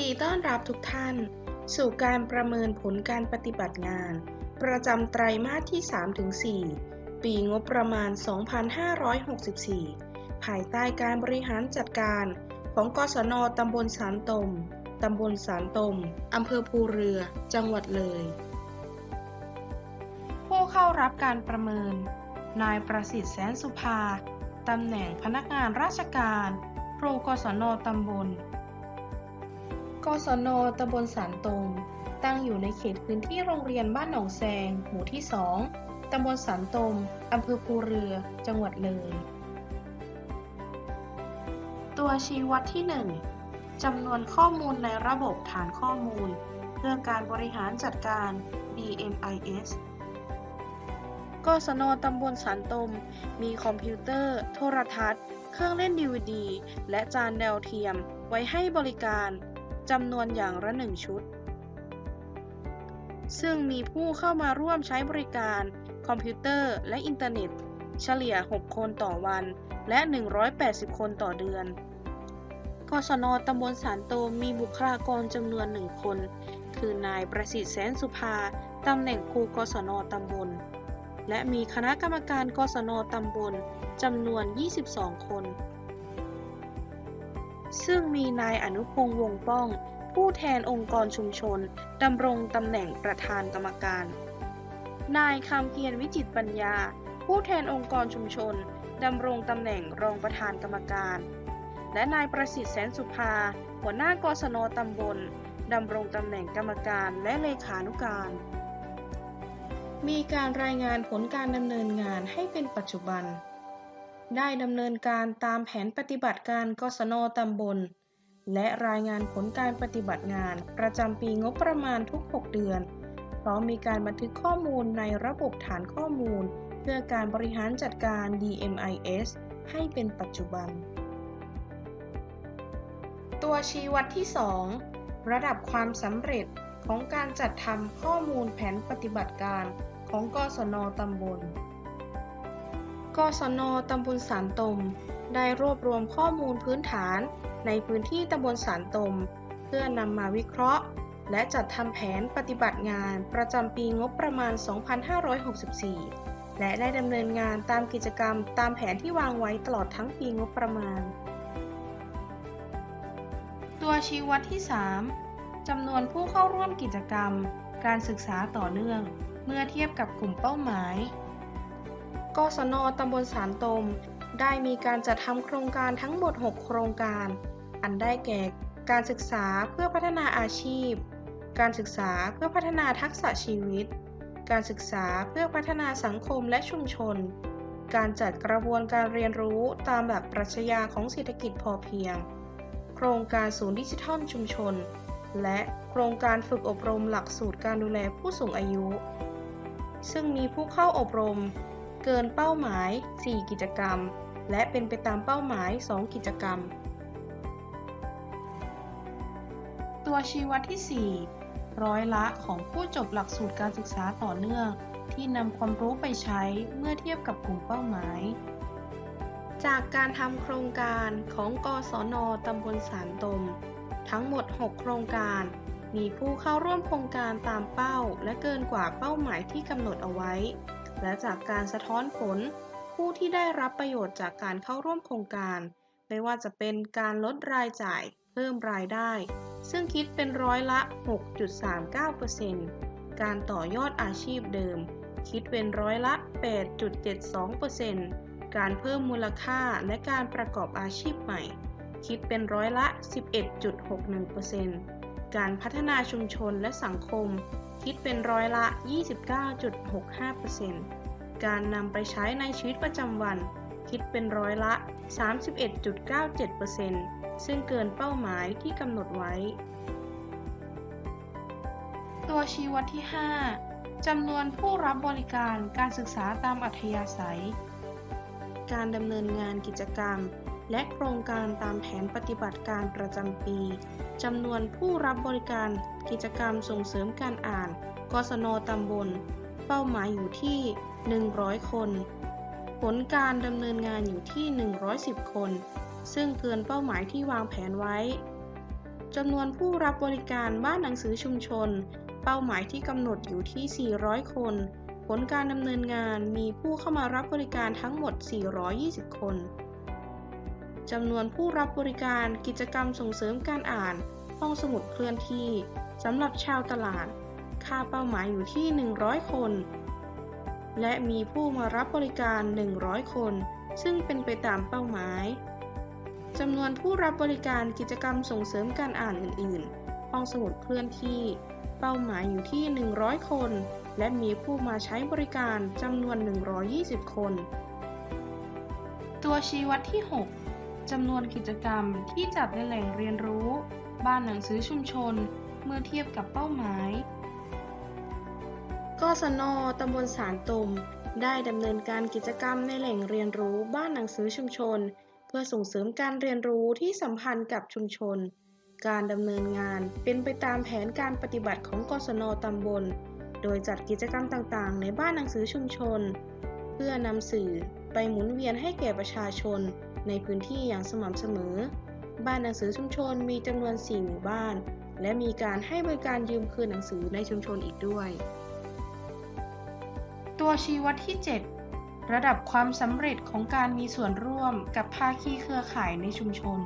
ดีต้อนรับทุกท่าน สู่การประเมินผลการปฏิบัติงาน ประจำไตรมาสที่ 3-4 ปีงบประมาณ 2564 ภายใต้การบริหารจัดการของกศนตำบลสารตม ตำบลสารตม อำเภอภูเรือ จังหวัดเลย ผู้เข้ารับการประเมิน นายประสิทธิ์แสนสุภา ตำแหน่งพนักงานราชการ ครูกศนตำบล กศนตำบลสารตม ตั้งอยู่ในเขตพื้นที่โรงเรียนบ้านหนองแซง หมู่ที่ 2 ตำบลสารตม อำเภอภูเรือ จังหวัดเลย ตัวชี้วัดที่ 1 จำนวนข้อมูลในระบบฐานข้อมูล เพื่อการบริหารจัดการ DMIS กศนตำบลสารตม มีคอมพิวเตอร์ โทรทัศน์ เครื่องเล่น DVD และจานดาวเทียม ไว้ให้บริการ จำนวนอย่างละหนึ่งชุด ซึ่งมีผู้เข้ามาร่วมใช้บริการคอมพิวเตอร์และอินเทอร์เน็ต เฉลี่ย 6 คนต่อวัน และ 180 คนต่อเดือนกศนตำบลสารโตมมีบุคลากรจำนวนหนึ่งคน คือนายประสิทธิ์แสนสุภาตำแหน่งครูกศนตำบล และมีคณะกรรมการกศนตำบลจำนวน 22 คน ซึ่งมีนายอนุพงษ์วงป้อง ผู้แทนองค์กรชุมชนดำรงตำแหน่งประธานกรรมการ นายคำเพียรวิจิตปัญญา ผู้แทนองค์กรชุมชนดำรงตำแหน่งรองประธานกรรมการ และนายประสิทธิ์แสนสุภา หัวหน้ากศนตำบลดำรงตำแหน่งกรรมการและเลขานุการ มีการรายงานผลการดำเนินงานให้เป็นปัจจุบัน ได้ดำเนินการตามแผนปฏิบัติการกศนตำบล และรายงานผลการปฏิบัติงานประจำปีงบประมาณทุก 6 เดือน พร้อมมีการบันทึกข้อมูลในระบบฐานข้อมูล เพื่อการบริหารจัดการ DMIS ให้เป็นปัจจุบัน ตัวชี้วัดที่ 2 ระดับความสำเร็จของการจัดทำข้อมูลแผนปฏิบัติการของกศนตำบล กศนตำบลสารตม ได้รวบรวมข้อมูลพื้นฐานในพื้นที่ตำบลสารตม เพื่อนำมาวิเคราะห์ และจัดทำแผนปฏิบัติงานประจำปีงบประมาณ 2564 และได้ดำเนินงานตามกิจกรรมตามแผนที่วางไว้ตลอดทั้งปีงบประมาณ ตัวชี้วัดที่ 3จำนวนผู้เข้าร่วมกิจกรรม การศึกษาต่อเนื่อง เมื่อเทียบกับกลุ่มเป้าหมาย กศนตำบลสารตม ได้มีการจัดทำโครงการทั้งหมด 6 โครงการ อันได้แก่การศึกษาเพื่อพัฒนาอาชีพ การศึกษาเพื่อพัฒนาทักษะชีวิต การศึกษาเพื่อพัฒนาสังคมและชุมชน การจัดกระบวนการเรียนรู้ตามแบบปรัชญาของเศรษฐกิจพอเพียง โครงการศูนย์ดิจิทัลชุมชน และโครงการฝึกอบรมหลักสูตรการดูแลผู้สูงอายุ ซึ่งมีผู้เข้าอบรม เกินเป้าหมาย 4 กิจกรรม และเป็นไปตามเป้าหมาย 2 กิจกรรม ตัวชี้วัดที่ 4 ร้อยละของผู้จบหลักสูตรการศึกษาต่อเนื่อง ที่นำความรู้ไปใช้เมื่อเทียบกับกลุ่มเป้าหมาย จากการทำโครงการของกศนตำบลสารตม ทั้งหมด 6 โครงการมีผู้เข้าร่วมโครงการตามเป้าและเกินกว่าเป้าหมายที่กำหนดเอาไว้ และจากการสะท้อนผล ผู้ที่ได้รับประโยชน์จากการเข้าร่วมโครงการ ไม่ว่าจะเป็นการลดรายจ่ายเพิ่มรายได้ ซึ่งคิดเป็นร้อยละ 6.39%การต่อยอดอาชีพเดิม คิดเป็นร้อยละ 8.72%การเพิ่มมูลค่าและการประกอบอาชีพใหม่ คิดเป็นร้อยละ 11.61%การพัฒนาชุมชนและสังคม คิดเป็นร้อยละ 29.65%การนำไปใช้ในชีวิตประจำวัน คิดเป็นร้อยละ 31.97%ซึ่งเกินเป้าหมายที่กำหนดไว้ ตัวชี้วัดที่ 5จำนวนผู้รับบริการการศึกษาตามอัธยาศัย การดำเนินงานกิจกรรม และโครงการตามแผนปฏิบัติการประจำปีจำนวนผู้รับบริการกิจกรรมส่งเสริมการอ่าน กศนตำบล เป้าหมายอยู่ที่ 100 คน ผลการดำเนินงานอยู่ที่ 110 คน ซึ่งเกินเป้าหมายที่วางแผนไว้จำนวนผู้รับบริการบ้านหนังสือชุมชน เป้าหมายที่กำหนดอยู่ที่ 400 คน ผลการดำเนินงานมีผู้เข้ามารับบริการทั้งหมด 420 คน จำนวนผู้รับบริการกิจกรรมส่งเสริมการอ่าน ห้องสมุดเคลื่อนที่สำหรับชาวตลาด ค่าเป้าหมายอยู่ที่ 100 คน และมีผู้มารับบริการ 100 คน ซึ่งเป็นไปตามเป้าหมายจำนวนผู้รับบริการกิจกรรมส่งเสริมการอ่านอื่น ๆ ห้องสมุดเคลื่อนที่ เป้าหมายอยู่ที่ 100 คน และมีผู้มาใช้บริการจำนวน 120 คน ตัวชี้วัดที่ 6 จำนวนกิจกรรมที่จัดในแหล่งเรียนรู้ บ้านหนังสือชุมชน เมื่อเทียบกับเป้าหมาย กศนตำบลสารตมได้ดำเนินการกิจกรรมในแหล่งเรียนรู้บ้านหนังสือชุมชน เพื่อส่งเสริมการเรียนรู้ที่สัมพันธ์กับชุมชน การดำเนินงานเป็นไปตามแผนการปฏิบัติของกศนตำบล โดยจัดกิจกรรมต่างๆ ในบ้านหนังสือชุมชน เพื่อนำสื่อ ไปหมุนเวียนให้แก่ประชาชนในพื้นที่อย่างสม่ำเสมอ บ้านหนังสือชุมชนมีจำนวน 4 หมู่บ้าน และมีการให้บริการยืมคืนหนังสือในชุมชนอีกด้วย ตัวชี้วัดที่ 7 ระดับความสำเร็จของการมีส่วนร่วมกับภาคีเครือข่ายในชุมชน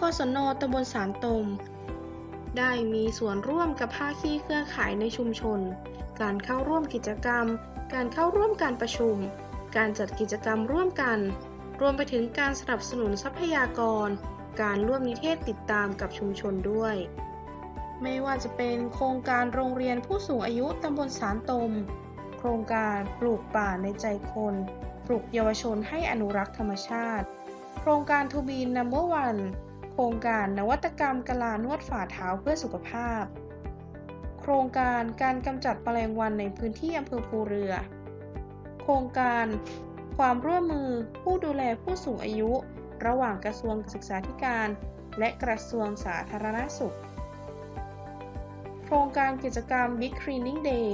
กศนตำบลสารตม ได้มีส่วนร่วมกับภาคีเครือข่ายในชุมชน การเข้าร่วมกิจกรรม การเข้าร่วมการประชุม การจัดกิจกรรมร่วมกัน รวมไปถึงการสนับสนุนทรัพยากร การร่วมนิเทศติดตามกับชุมชนด้วย ไม่ว่าจะเป็นโครงการโรงเรียนผู้สูงอายุตำบลสารตม โครงการปลูกป่าในใจคน ปลูกเยาวชนให้อนุรักษ์ธรรมชาติ โครงการทูบีนนัมเบอร์วันโครงการนวัตกรรมกะลานวดฝ่าเท้าเพื่อสุขภาพ โครงการการกำจัดแมลงวันในพื้นที่อำเภอภูเรือ โครงการ ความร่วมมือผู้ดูแลผู้สูงอายุ ระหว่างกระทรวงศึกษาธิการ และกระทรวงสาธารณสุข โครงการกิจกรรม Big Cleaning Day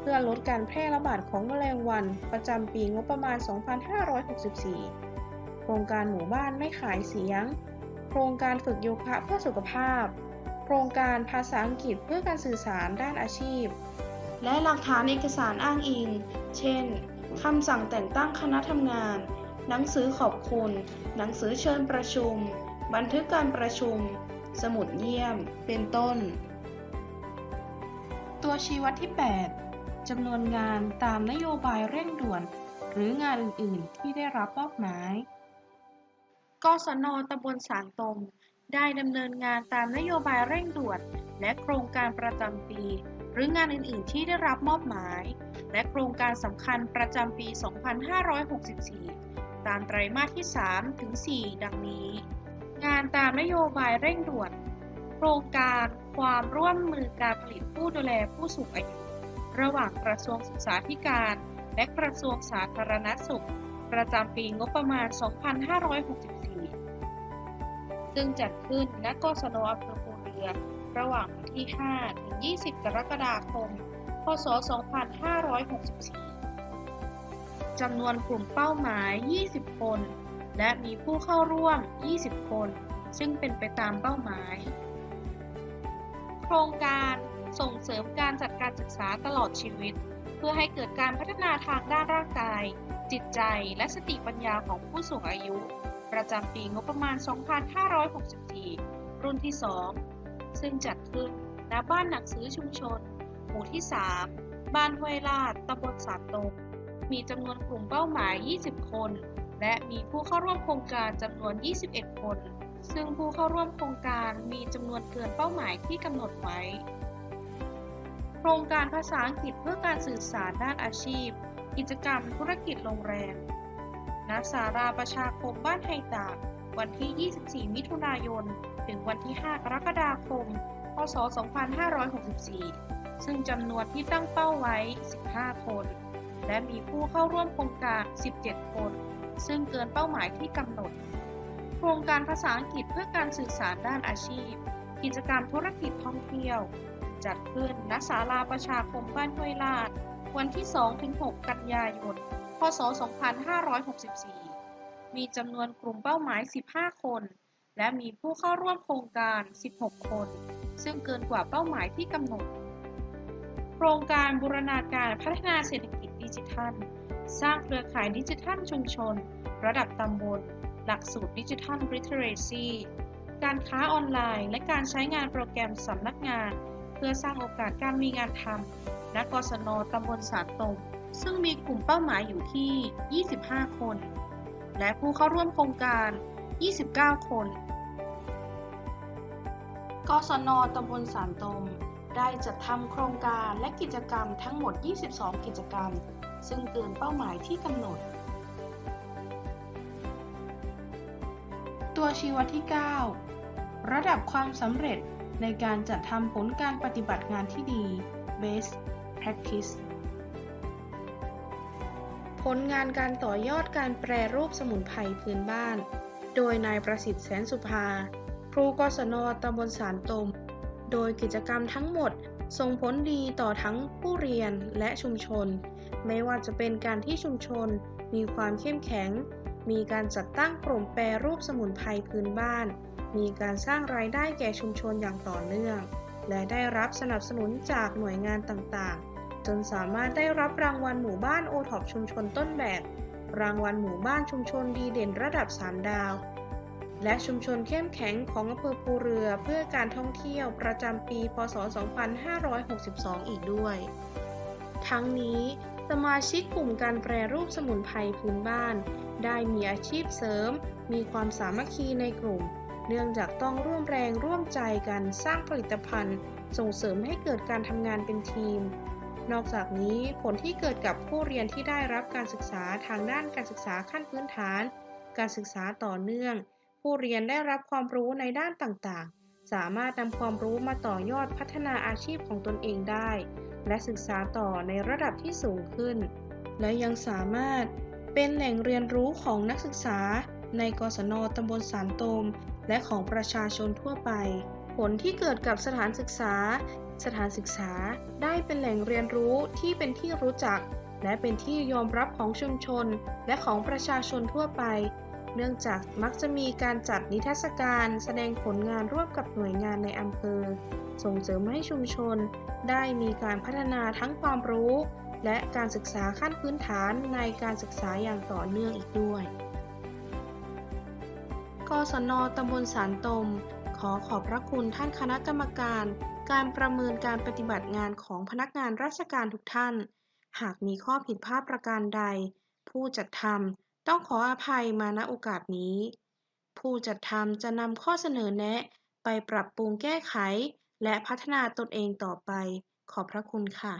เพื่อลดการแพร่ระบาดของแมลงวัน ประจำปีงบประมาณ 2564 โครงการหมู่บ้านไม่ขายเสียง โครงการฝึกโยคะเพื่อสุขภาพ โครงการภาษาอังกฤษเพื่อการสื่อสารด้านอาชีพ และหลักฐานเอกสารอ้างอิง เช่น คำสั่งแต่งตั้งคณะทำงาน หนังสือขอบคุณ หนังสือเชิญประชุม บันทึกการประชุม สมุดเยี่ยม เป็นต้น ตัวชี้วัดที่ 8จำนวนงานตามนโยบายเร่งด่วน หรืองานอื่น ๆ ที่ได้รับมอบหมายกศนตำบลสารตม ได้ดำเนินงานตามนโยบายเร่งด่วน และโครงการประจำปี หรืองานอื่น ๆ ที่ได้รับมอบหมาย และโครงการสำคัญประจำปี 2564 ตามไตรมาสที่ 3 ถึง 4 ดังนี้ งานตามนโยบายเร่งด่วน โครงการความร่วมมือการผลิตผู้ดูแลผู้สูงอายุ ระหว่างกระทรวงศึกษาธิการ และกระทรวงสาธารณสุข ประจำปีงบประมาณ 2564 ซึ่งจัดขึ้นณกศนอำเภอภูเรือ ระหว่างวันที่ 5 ถึง 20 กรกฎาคม พศ 2564 จำนวนกลุ่มเป้าหมาย 20 คน และมีผู้เข้าร่วม 20 คน ซึ่งเป็นไปตามเป้าหมาย โครงการส่งเสริมการจัดการศึกษาตลอดชีวิต เพื่อให้เกิดการพัฒนาทางด้านร่างกาย จิตใจและสติปัญญาของผู้สูงอายุ ประจำปีงบประมาณ 2564 รุ่นที่ 2 ซึ่งจัดขึ้นณบ้านหนังสือชุมชน หมู่ที่ 3 บ้านห้วยลาดตำบลสามตงมีจำนวนกลุ่มเป้าหมาย 20 คน และมีผู้เข้าร่วมโครงการจำนวน 21 คน ซึ่งผู้เข้าร่วมโครงการมีจำนวนเกินเป้าหมายที่กำหนดไว้ โครงการภาษาอังกฤษเพื่อการสื่อสารด้านอาชีพ กิจกรรมธุรกิจโรงแรมณสาราประชาคมบ้านไฮตาก วันที่ 24 มิถุนายน ถึงวันที่ 5 กรกฎาคม พศ 2564 ซึ่งจำนวนที่ตั้งเป้าไว้ 15 คน และมีผู้เข้าร่วมโครงการ 17 คน ซึ่งเกินเป้าหมายที่กำหนด โครงการภาษาอังกฤษเพื่อการสื่อสารด้านอาชีพ กิจกรรมธุรกิจท่องเที่ยว จัดขึ้นณศาลาประชาคมบ้านห้วยลาด วันที่ 2-6 กันยายน พศ 2564 มีจำนวนกลุ่มเป้าหมาย 15 คน และมีผู้เข้าร่วมโครงการ 16 คน ซึ่งเกินกว่าเป้าหมายที่กำหนด ครงการบูรณาการพัฒนาเศรษฐกิจดิจิทัล สร้างเครือข่ายดิจิทัลชุมชน ระดับตำบล หลักสูตรดิจิทัล Literacy การค้าออนไลน์ และการใช้งานโปรแกรมสำนักงาน เพื่อสร้างโอกาสการมีงานทำณกศนตำบลสารตมซึ่งมีกลุ่มเป้าหมายอยู่ที่ 25 คน และผู้เข้าร่วมโครงการ 29 คน กศนตำบลสารตม ได้จัดทำโครงการและกิจกรรมทั้งหมด 22 กิจกรรม ซึ่งเกินเป้าหมายที่กำหนด ตัวชี้วัดที่ 9 ระดับความสำเร็จในการจัดทำผลการปฏิบัติงานที่ดี Best Practice ผลงานการต่อยอดการแปรรูปสมุนไพรพื้นบ้าน โดยนายประสิทธิ์แสนสุภา ครูกศนตำบลสารตม โดยกิจกรรมทั้งหมดส่งผลดีต่อทั้งผู้เรียนและชุมชน ไม่ว่าจะเป็นการที่ชุมชนมีความเข้มแข็ง มีการจัดตั้งกลุ่มแปรรูปสมุนไพรพื้นบ้าน มีการสร้างรายได้แก่ชุมชนอย่างต่อเนื่อง และได้รับสนับสนุนจากหน่วยงานต่างๆ จนสามารถได้รับรางวัลหมู่บ้านโอท็อปชุมชนต้นแบบ รางวัลหมู่บ้านชุมชนดีเด่นระดับ 3 ดาว และชุมชนเข้มแข็งของอำเภอภูเรือเพื่อการท่องเที่ยวประจำปี พศ 2562 อีกด้วย ทั้งนี้สมาชิกกลุ่มการแปรรูปสมุนไพรพื้นบ้าน ได้มีอาชีพเสริม มีความสามัคคีในกลุ่ม เนื่องจากต้องร่วมแรงร่วมใจกันสร้างผลิตภัณฑ์ ส่งเสริมให้เกิดการทำงานเป็นทีม นอกจากนี้ผลที่เกิดกับผู้เรียนที่ได้รับการศึกษาทางด้านการศึกษาขั้นพื้นฐาน การศึกษาต่อเนื่อง ผู้เรียนได้รับความรู้ในด้านต่างๆ สามารถนำความรู้มาต่อยอดพัฒนาอาชีพของตนเองได้ และศึกษาต่อในระดับที่สูงขึ้น และยังสามารถเป็นแหล่งเรียนรู้ของนักศึกษา ในกศนตำบลสารตม และของประชาชนทั่วไป ผลที่เกิดกับสถานศึกษา สถานศึกษาได้เป็นแหล่งเรียนรู้ที่เป็นที่รู้จัก และเป็นที่ยอมรับของชุมชน และของประชาชนทั่วไป เนื่องจากมักจะมีการจัดนิทรรศการแสดงผลงานร่วมกับหน่วยงานในอำเภอ ส่งเสริมให้ชุมชน ได้มีการพัฒนาทั้งความรู้ และการศึกษาขั้นพื้นฐานในการศึกษาอย่างต่อเนื่องอีกด้วย กศนตำบลสารตม ขอขอบพระคุณท่านคณะกรรมการ การประเมินการปฏิบัติงานของพนักงานราชการทุกท่าน หากมีข้อผิดพลาดประการใด ผู้จัดทำ ต้องขออภัยมาณโอกาสนี้ ผู้จัดทำจะนำข้อเสนอแนะไปปรับปรุงแก้ไข และพัฒนาตนเองต่อไป ขอบพระคุณค่ะ